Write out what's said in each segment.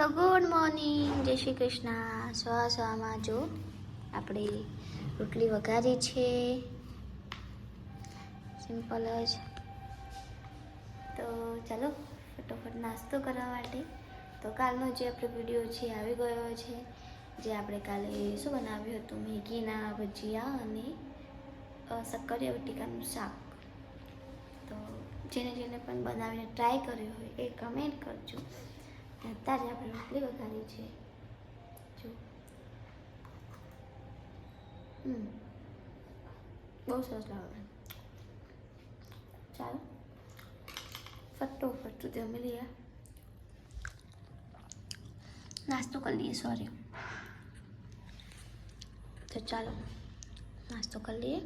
તો good morning, જય શ્રી કૃષ્ણ. સ્વા સ્વામાં જો આપણે રોટલી વઘારી છે. સિમ્પલ જ. તો ચાલો, ફટોફટ નાસ્તો કરવા માટે. તો કાલનો જે આપણો વીડિયો છે, આવી ગયો છે. જે આપણે કાલે શું બનાવ્યું હતું? મેગીના ભજીયા અને સક્કરિયા બટેકાનું શાક. તો જેને જેને પણ બનાવીને ટ્રાય કર્યો હોય એ કમેન્ટ કરજો. અત્યારે આપણે રોટલી વઘારી છે. જો. બહુ સરસ લાગે. ચાલો. ફટોફટ તું જમી લઈએ નાસ્તો કરી લઈએ સોરી તો ચાલો, નાસ્તો કરી લઈએ.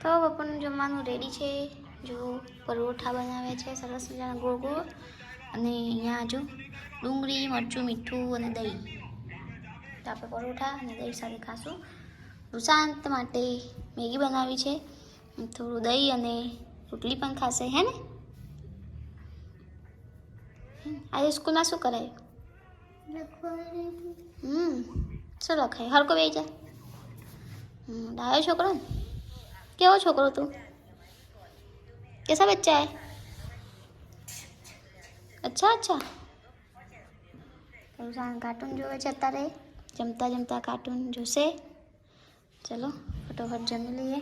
તો બપોરનું જમવાનું રેડી છે. જો પરોઠા બનાવે છે, સરસ મજાના ગોળ ગોળ. અને અહીંયા જો ડુંગળી, મરચું, મીઠું અને દહીં. તો આપણે પરોઠા અને દહીં સાથે ખાશું. સુશાંત માટે મેગી બનાવી છે. થોડું દહીં અને રોટલી પણ ખાશે, હે ને? આજે સ્કૂલમાં શું કરાયું? હમ, શું લખાય હરકો બે જાય ડાયો છોકરો કેવો છોકરો તું? कैसा बच्चा है अच्छा अच्छा રૂસાન કાર્ટૂન જોવે છે અત્યારે જમતા જમતા કાર્ટૂન જોશે ચલો ફટોફટ જમી લઈએ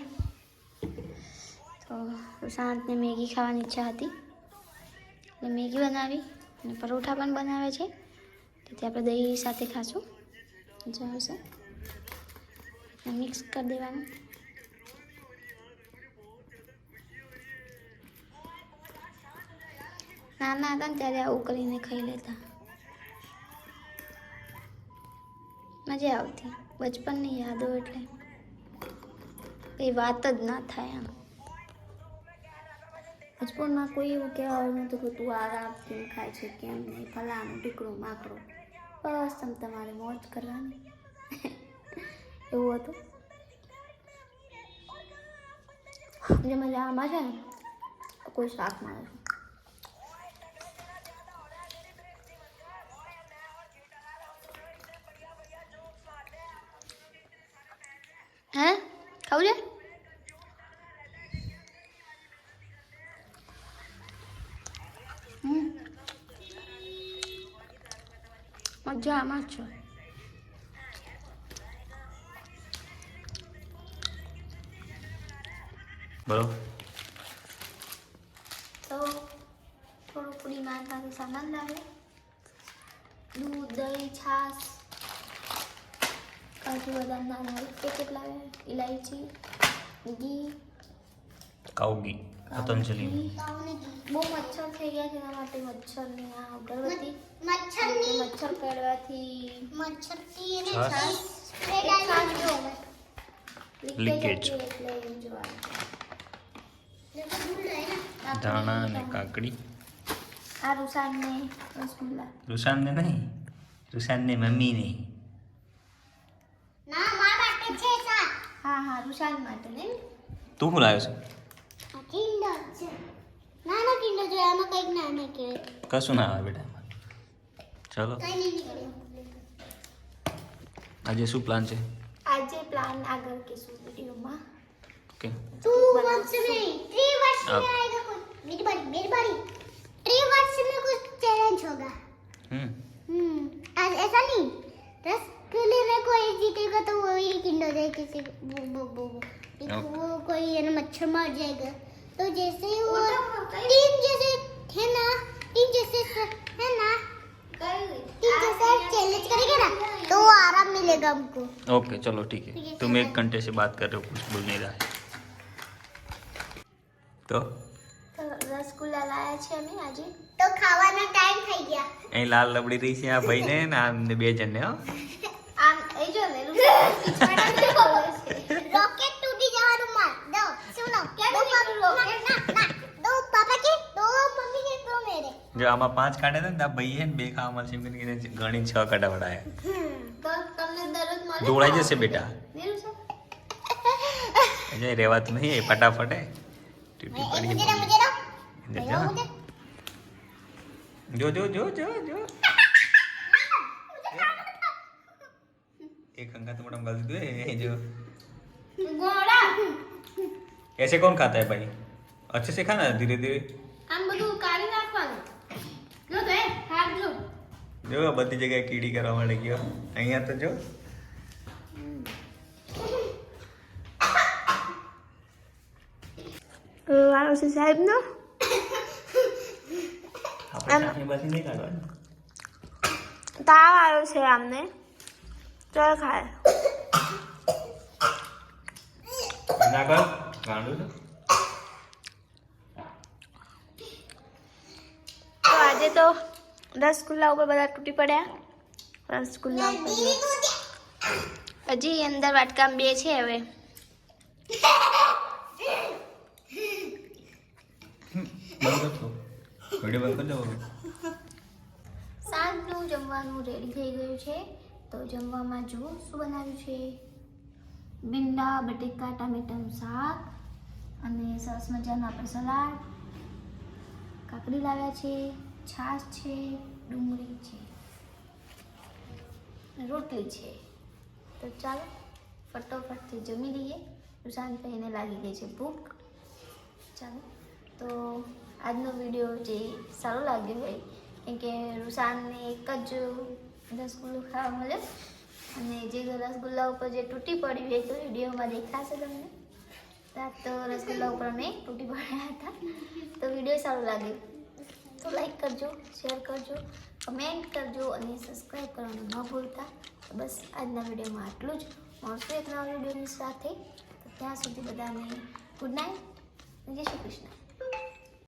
તો રૂસાંતને મેગી ખાવાની ઈચ્છા હતી એટલે મેગી બનાવી અને પરોઠા પણ બનાવે છે તેથી આપણે દહીં સાથે ખાશું મજા આવશે મિક્સ કરી દેવાનું નાના હતા ને ત્યારે આવું કરીને ખાઈ લેતા. મજા આવતી. બચપનની યાદો એટલે. કંઈ વાત જ ના થાય આમ બચપનમાં કોઈ એવું કહેવાનું નહોતું કે તું આરામ કેમ ખાય છે, કેમ નહીં, ફલાણું ઢીકડું માકડું. બસ તમે તમારે મોજ કરવાની. એવું હતું. જે મજા આમાં છે ને? કોઈ શાક મળે છે હે ખાવું છે હમ. મજા આમાં છે. બોલો. તો થોડું પૂરી માથાનું સામાન લાવે. દૂધ દહીં છાશ કાજુ બદામના નારિયેળ કે કેટલા ઇલાયચી ઘી? કાઉગી પતંજલિ. બહુ મચ્છર થઈ ગયા છે એના માટે મચ્છરની આ અગરબત્તી મચ્છરની મચ્છર કરવાથી મચ્છરથી એને Leakage. લીકેજ એટલે જોવાનું. ધાણા અને કાકડી. આ રૂસાનને રસગુલ્લા. રૂસાનને નહીં. રૂસાનને મમ્મી નહીં હા હા રુશાલ માટે ને તું શું લાવ્યો છે કિન્ડર છે નાના કિન્ડર જોઈએ આમાં કંઈક ના ના કે કશું ના આવે બેટા ચલો આજે શું પ્લાન છે આજે પ્લાન આગળ કે શું વિડિયોમાં ઓકે તું વર્ષ નહીં 3 વર્ષ में आएगा कुछ मेरी बारी मेरी बारी 3 वर्ष में कुछ चैलेंज होगा हम्म हम्म ऐसा नहीं 10 किले कोई जीतेगा तो वो ही किंडर है किसी वो वो वो वो कोई ये ना मच्छर मार जाएगा। तो जैसे ही वो तीन जैसे है ना तीन जैसे है ना तीन जैसे चैलेंज करेगा ना तो वो आराम मिलेगा हमको। ओके चलो ठीक है। तो तुम एक घंटे से बात कर रहे हो कुछ बोल नहीं रहा है। तो? રસગુલ્લા લાયા છે અમે આજે તો ખાવાનો ટાઈમ થઈ ગયા। અહીં લાલ લબડી રહી છે આ ભાઈને ને આ બે જણને હો જો આમાં પાંચ કાઢે ને તા ભાઈ ને બે ખા મળશે મેં કીને ગણી છ કાંટા વડાયા જોડાઈ જશે બેટા. અજય રહેવાત નહીં ફટાફટે તૂટી પડી મુજે જો જો જો જો જો. જો एक अंगा तो मैडम गलती दे ये जो ગોળા ऐसे कौन खाता है भाई अच्छे से खाना धीरे धीरे આમ બધું કાઢી નાખવાનું જો તો એ હાથ જો જો બધી જગ્યાએ કીડી કરવા માંડી ગયો અહીંયા તો જો વાળો છે સાહેબ નો આપણે ચાટણી બાટણી નહીં કાઢવાની તાવ આવ્યો છે આમને ચાલ ખાય ના કર ગાંડું છે. તો આજે તો દસ ખુલ્લા ઉપર બધા તૂટી પડ્યા. દસ ખુલ્લા ઉપર હજી અંદર વાટકામ બે છે હવે. વીડિયો બંધ કરી દો સાંજનું જમવાનું રેડી થઈ ગયું છે. તો જમવામાં જુઓ શું બનાવ્યું છે? ભીંડા, બટેકા, ટામેટાનું શાક અને સરસ મજાનું આપણે સલાડ. કાકડી લાવ્યા છે, છાશ છે, ડુંગળી છે, રોટલી છે. તો ચાલો ફટોફટથી જમી લઈએ. સુશાંત ભાઈને લાગી ગઈ છે ભૂખ. ચાલો, તો આજનો વીડિયો જે સારો લાગ્યો હોય, કેમ કે રૂસાનને એક જ દસ કિલો ખાવા મળ્યો અને જે રસગુલ્લા ઉપર જે તૂટી પડ્યું એ તો વિડીયોમાં દેખાશે તમને. રાત તો રસગુલ્લા ઉપર અમે તૂટી પડ્યા હતા. તો વીડિયો સારો લાગે તો લાઈક કરજો શેર કરજો કમેન્ટ કરજો અને સબસ્ક્રાઈબ કરવાનું ન ભૂલતા. બસ આજના વિડીયોમાં આટલું જ. મળશું એક નવા વિડીયોની સાથે. તો ત્યાં સુધી બધાને ગુડ નાઇટ જય શ્રી કૃષ્ણ.